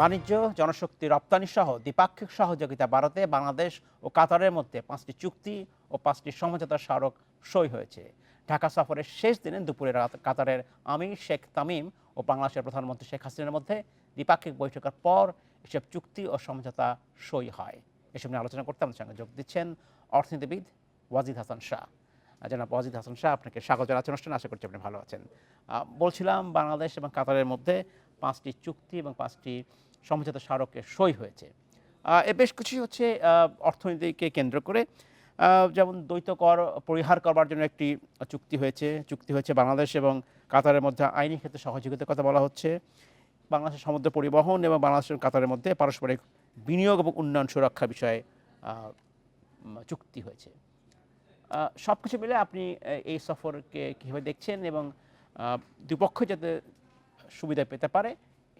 বাণিজ্য, জনশক্তি রপ্তানি সহ দ্বিপাক্ষিক সহযোগিতা বাড়াতে বাংলাদেশ ও কাতারের মধ্যে পাঁচটি চুক্তি ও পাঁচটি সমঝোতা স্মারক সই হয়েছে। ঢাকা সফরের শেষ দিনে দুপুরে কাতারের আমির শেখ তামিম ও বাংলাদেশের প্রধানমন্ত্রী শেখ হাসিনার মধ্যে দ্বিপাক্ষিক বৈঠকের পর এসব চুক্তি ও সমঝোতা সই হয়। এসব নিয়ে আলোচনা করতে আমাদের সঙ্গে যোগ দিচ্ছেন অর্থনীতিবিদ ওয়াজিদ হাসান শাহ। জনাব ওয়াজিদ হাসান শাহ, আপনাকে স্বাগত জানাচ্ছি অনুষ্ঠানে। আশা করছি আপনি ভালো আছেন। বলছিলাম বাংলাদেশ এবং কাতারের মধ্যে পাঁচটি চুক্তি এবং পাঁচটি সমঝোতা স্মারকে সই হয়েছে। এ বেশ কিছুই হচ্ছে অর্থনীতিকে কেন্দ্র করে। যেমন দ্বৈত কর পরিহার করবার জন্য একটি চুক্তি হয়েছে চুক্তি হয়েছে বাংলাদেশ এবং কাতারের মধ্যে আইনি ক্ষেত্রে সহযোগিতার কথা বলা হচ্ছে। বাংলাদেশের সমুদ্র পরিবহন এবং বাংলাদেশ এবং কাতারের মধ্যে পারস্পরিক বিনিয়োগ এবং উন্নয়ন সুরক্ষা বিষয়ে চুক্তি হয়েছে। সব কিছু মিলে আপনি এই সফরকে কীভাবে দেখছেন এবং দুপক্ষ যাতে সুবিধা পেতে পারে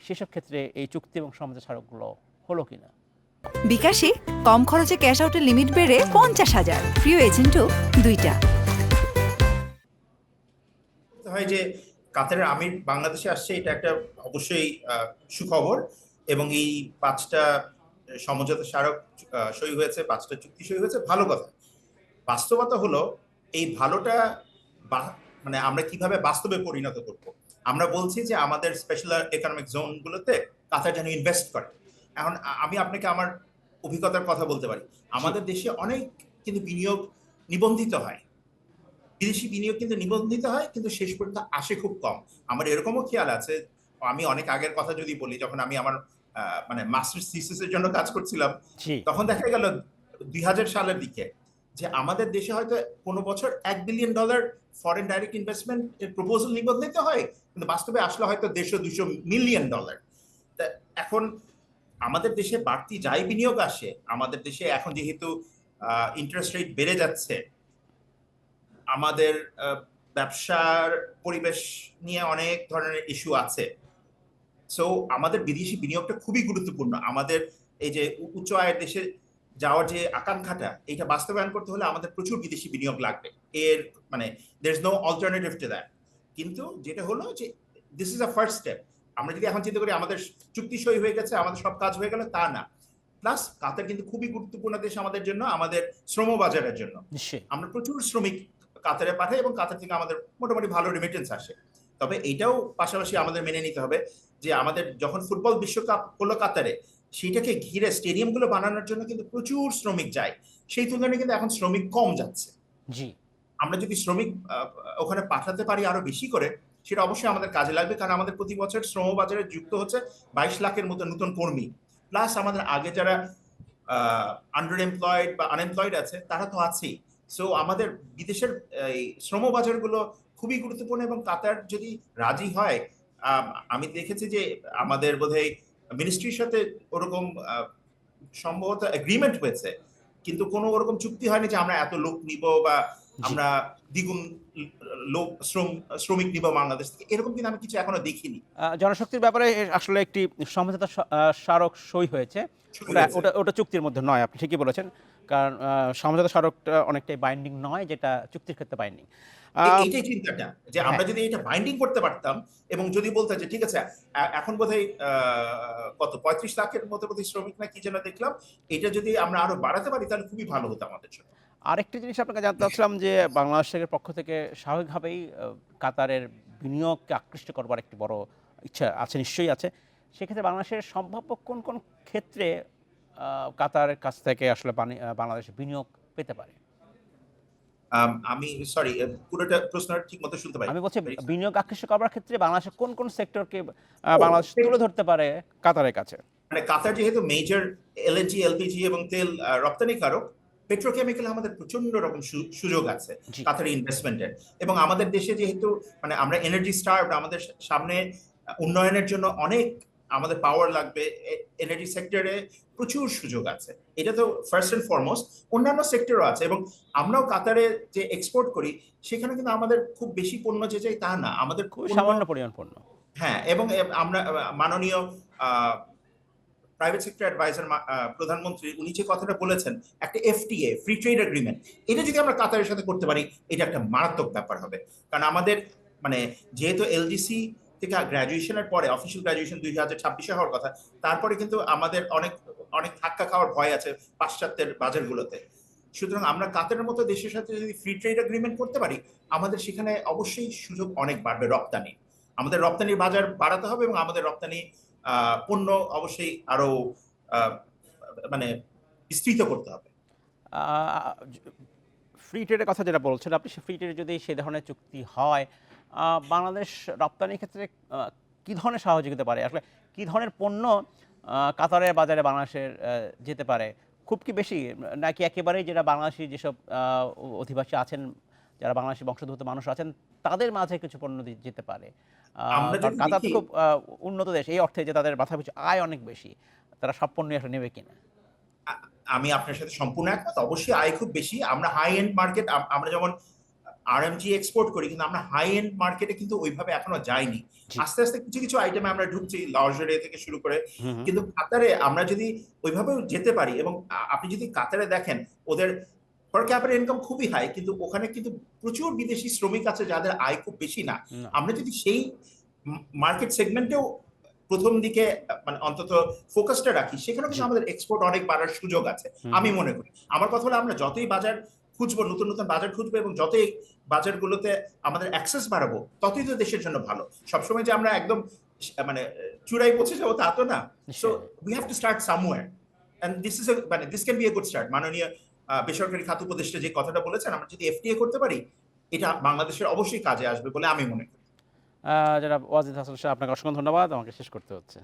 সেসব ক্ষেত্রে এই চুক্তি এবং সমঝোতা স্মারকগুলো হলো কিনা? বিকাশে কম খরচে ক্যাশ আউটের লিমিট বেড়ে পঞ্চাশ হাজার। প্রিয় এজেন্টও দুইটা। হয় যে কাতারের আমির বাংলাদেশে আসছে এটা একটা অবশ্যই সুখবর এবং এই পাঁচটা সমঝোতা স্মারক সই হয়েছে পাঁচটা চুক্তি সই হয়েছে ভালো কথা। বাস্তবতা হলো এই ভালোটা বা- মানে আমরা কীভাবে বাস্তবে পরিণত করব? আমরা বলছি যে আমাদের স্পেশাল ইকোনমিক জোনগুলোতে কাতার যেন ইনভেস্ট করে। এখন আমি আপনাকে আমার অভিজ্ঞতার কথা বলতে পারি। আমাদের দেশে অনেক কিন্তু বিনিয়োগ নিবন্ধিত হয়। বিদেশি বিনিয়োগ কিন্তু নিবন্ধিত হয় কিন্তু শেষ পর্যন্ত আসে খুব কম। আমার এরকমও খেয়াল আছে। আমি অনেক আগের কথা যদি বলি যখন আমি আমার মানে মাস্টার থিসিসের জন্য কাজ করছিলাম তখন দেখা গেল দুই হাজার সালের দিকে যে আমাদের দেশে হয়তো কোনো বছর এক billion dollar foreign direct investment এর প্রপোজাল নিবন্ধিত হয়, কিন্তু বাস্তবে আসলে হয়তো দেড়শো দুশো মিলিয়ন ডলার তা এখন আমাদের দেশে বাড়তি যাই বিনিয়োগ আসে, আমাদের দেশে এখন যেহেতু ইন্টারেস্ট রেট বেড়ে যাচ্ছে, আমাদের ব্যবসার পরিবেশ নিয়ে অনেক ধরনের ইস্যু আছে। সো আমাদের বিদেশি বিনিয়োগটা খুবই গুরুত্বপূর্ণ। আমাদের এই যে উচ্চ আয়ের দেশে যাওয়ার যে আকাঙ্ক্ষাটা এটা বাস্তবায়ন করতে হলে আমাদের প্রচুর বিদেশি বিনিয়োগ লাগবে। এর মানে there is no alternative to that কিন্তু যেটা হলো যে this is a first step আমরা যদি এখন চিন্তা করি আমাদের চুক্তি সই হয়ে গেছে আমাদের সব কাজ হয়ে গেল তা না। প্লাস কাতার কিন্তু খুবই গুরুত্বপূর্ণ দেশ আমাদের জন্য আমাদের শ্রম বাজারের জন্য। আমরা প্রচুর শ্রমিক কাতারে পাঠাই এবং কাতার থেকে আমাদের মোটামুটি ভালো রিমিটেন্স আসে। তবে এটাও পাশাপাশি আমাদের মেনে নিতে হবে যে আমাদের যখন ফুটবল বিশ্বকাপ হলো কাতারে সেটাকে ঘিরে স্টেডিয়ামগুলো বানানোর জন্য কিন্তু প্রচুর শ্রমিক যায়। সেই তুলনায় কিন্তু এখন শ্রমিক কম যাচ্ছে। জি। আমরা যদি শ্রমিক ওখানে পাঠাতে পারি আরও বেশি করে সেটা অবশ্যই আমাদের কাজে লাগবে কারণ আমাদের প্রতি বছর শ্রম বাজারে যুক্ত হচ্ছে বাইশ লাখের মতো নতুন কর্মী। প্লাস আমাদের আগে যারা আন্ডার এমপ্লয়েড বা আনএমপ্লয়েড আছে তারা তো আছেই। সো আমাদের বিদেশের এই শ্রম বাজারগুলো খুবই গুরুত্বপূর্ণ এবং কাতার যদি রাজি হয় আমি দেখেছি যে আমাদের বোধহয় মিনিস্ট্রির সাথে ওরকম সম্ভবত এগ্রিমেন্ট হয়েছে কিন্তু কোনো ওরকম চুক্তি হয়নি যে আমরা এত লোক নিব বা আমরা দ্বিগুণ লোক শ্রম শ্রমিক নিব বাংলাদেশ থেকে। এরকম কিন্তু আমি কিছু এখনও দেখিনি। জনশক্তির ব্যাপারে আসলে একটি সমঝোতা স্মারক সই হয়েছে। ওটা ওটা চুক্তির মধ্যে নয় আপনি ঠিকই বলেছেন। কারণ সমঝোতা স্মারকটা অনেকটাই বাইন্ডিং নয় যেটা চুক্তির ক্ষেত্রে বাইন্ডিং এইটাই চিন্তাটা যে আমরা হ্যাঁ। যদি এটা বাইন্ডিং করতে পারতাম এবং যদি বলতে যে ঠিক আছে এখন বোধহয় কত পঁয়ত্রিশ লাখের মতো বোধহয় শ্রমিক না কি যেন দেখলাম এটা যদি আমরা আরও বাড়াতে পারি তাহলে খুবই ভালো হতো আমাদের জন্য। আরেকটি জিনিস আপনাকে জানতে চাচ্ছিলাম যে বাংলাদেশের পক্ষ থেকে স্বাভাবিকভাবেই কাতারের বিনিয়োগকে আকৃষ্ট করবার একটি বড় ইচ্ছা আছে নিশ্চয়ই আছে। সেক্ষেত্রে বাংলাদেশের সম্ভাব্য কোন কোন ক্ষেত্রে কাতারের কাছ থেকে আসলে বাংলাদেশ বিনিয়োগ পেতে পারে? আম, আমি সরি পুরোটা প্রশ্ন ঠিক মতো শুনতে পাই আমি বলছি বিনিয়োগ আকৃষ্ট করবার ক্ষেত্রে বাংলাদেশের কোন কোন সেক্টরকে বাংলাদেশ তুলে ধরতে পারে কাতারের কাছে? মানে কাতার যেহেতু মেজর এলএনজি এলপিজি এবং তেল রপ্তানিকারক পেট্রোকেমিক্যাল আমাদের প্রচণ্ড রকম সুযোগ আছে। কাতারি ইনভেস্টমেন্টের এবং আমাদের দেশে যেহেতু মানে আমরা এনার্জি স্টার আমাদের সামনে উন্নয়নের জন্য অনেক আমাদের পাওয়ার লাগবে এনার্জি সেক্টরে প্রচুর সুযোগ আছে। এটা তো ফার্স্ট এন্ড ফরমোস্ট অন্যান্য সেক্টরও আছে এবং আমরাও কাতারে যে এক্সপোর্ট করি সেখানে কিন্তু আমাদের খুব বেশি পণ্য যে চাই তা না। আমাদের খুব সামান্য পরিমাণ পণ্য। হ্যাঁ এবং আমরা মাননীয় প্রাইভেট সেক্টর অ্যাডভাইজার প্রধানমন্ত্রী উনি যে কথাটা বলেছেন একটা এফটিএ ফ্রি ট্রেড এগ্রিমেন্ট এটা যদি আমরা কাতারের সাথে করতে পারি এটা একটা মারাত্মক ব্যাপার হবে। কারণ আমাদের মানে যেহেতু এলডিসি থেকে গ্রাজুয়েশনের পরে অফিসিয়াল গ্রাজুয়েশন দুই হাজার ছাব্বিশে হওয়ার কথা তারপরে কিন্তু আমাদের অনেক অনেক ধাক্কা খাওয়ার ভয় আছে পাশ্চাত্যের বাজারগুলোতে। সুতরাং আমরা কাতারের মতো দেশের সাথে যদি ফ্রি ট্রেড এগ্রিমেন্ট করতে পারি আমাদের সেখানে অবশ্যই সুযোগ অনেক বাড়বে রপ্তানি। আমাদের রপ্তানির বাজার বাড়াতে হবে এবং আমাদের রপ্তানি পণ্য অবশ্যই আরও আহ, মানে বিস্তৃত করতে হবে। ফ্রি ট্রেডের কথা যেটা বলছেন আপনি ফ্রি ট্রেড যদি সে ধরনের চুক্তি হয় বাংলাদেশ রপ্তানির ক্ষেত্রে কি ধরনের সহযোগিতা পারে? আসলে কি ধরনের পণ্য কাতারের বাজারে বাংলাদেশের যেতে পারে? খুব কি বেশি? নাকি একেবারেই যেটা বাংলাদেশি যেসব অধিবাসী আছেন যারা বাংলাদেশি বংশোদ্ভূত মানুষ আছেন তাদের মাঝে কিছু পণ্য যেতে পারে? কাতার তো খুব উন্নত দেশ এই অর্থে যে তাদের মাথা পিছু আয় অনেক বেশি তারা সব পণ্য একটা নেবে কিনা? আমি আপনার সাথে সম্পূর্ণ একমত। অবশ্যই আয় খুব বেশি। আমরা হাই এন্ড মার্কেট আমরা যেমন আরএমজি এক্সপোর্ট করি কিন্তু আমরা হাই এন্ড মার্কেটে কিন্তু ওইভাবে এখনও যাইনি। আস্তে আস্তে কিছু কিছু আইটেমে আমরা ঢুকছি লজারে থেকে শুরু করে। কিন্তু কাতারে আমরা যদি ওইভাবেও যেতে পারি এবং আপনি যদি কাতারে দেখেন ওদের পার ক্যাপিটাল ইনকাম খুবই হাই কিন্তু ওখানে কিন্তু প্রচুর বিদেশি শ্রমিক আছে যাদের আয় খুব বেশি না। না। আমরা যদি সেই মার্কেট সেগমেন্টেও প্রথম দিকে মানে অন্তত ফোকাসটা রাখি সেখানে কিন্তু আমাদের এক্সপোর্ট অনেক বাড়ার সুযোগ আছে আমি মনে করি। আমার কথা হলো আমরা যতই বাজার খুঁজবো নতুন নতুন বাজার খুঁজবো এবং যতই বাজারগুলোতে আমাদের অ্যাক্সেস বাড়াবো ততই তো দেশের জন্য ভালো। সবসময় যে আমরা একদম মানে চূড়ায় পৌঁছে যাব তা তো না। So we have to start somewhere and this is মানে this can be a good start মাননীয় বেসরকারি খাত উপদেষ্টা যে কথাটা বলেছেন আমরা যদি এফটিএ করতে পারি এটা বাংলাদেশের অবশ্যই কাজে আসবে বলে আমি মনে করি। আহ, যারা ওয়াজিদ হাসান শাহ আপনাকে অসংখ্য ধন্যবাদ। আমাকে শেষ করতে হচ্ছে।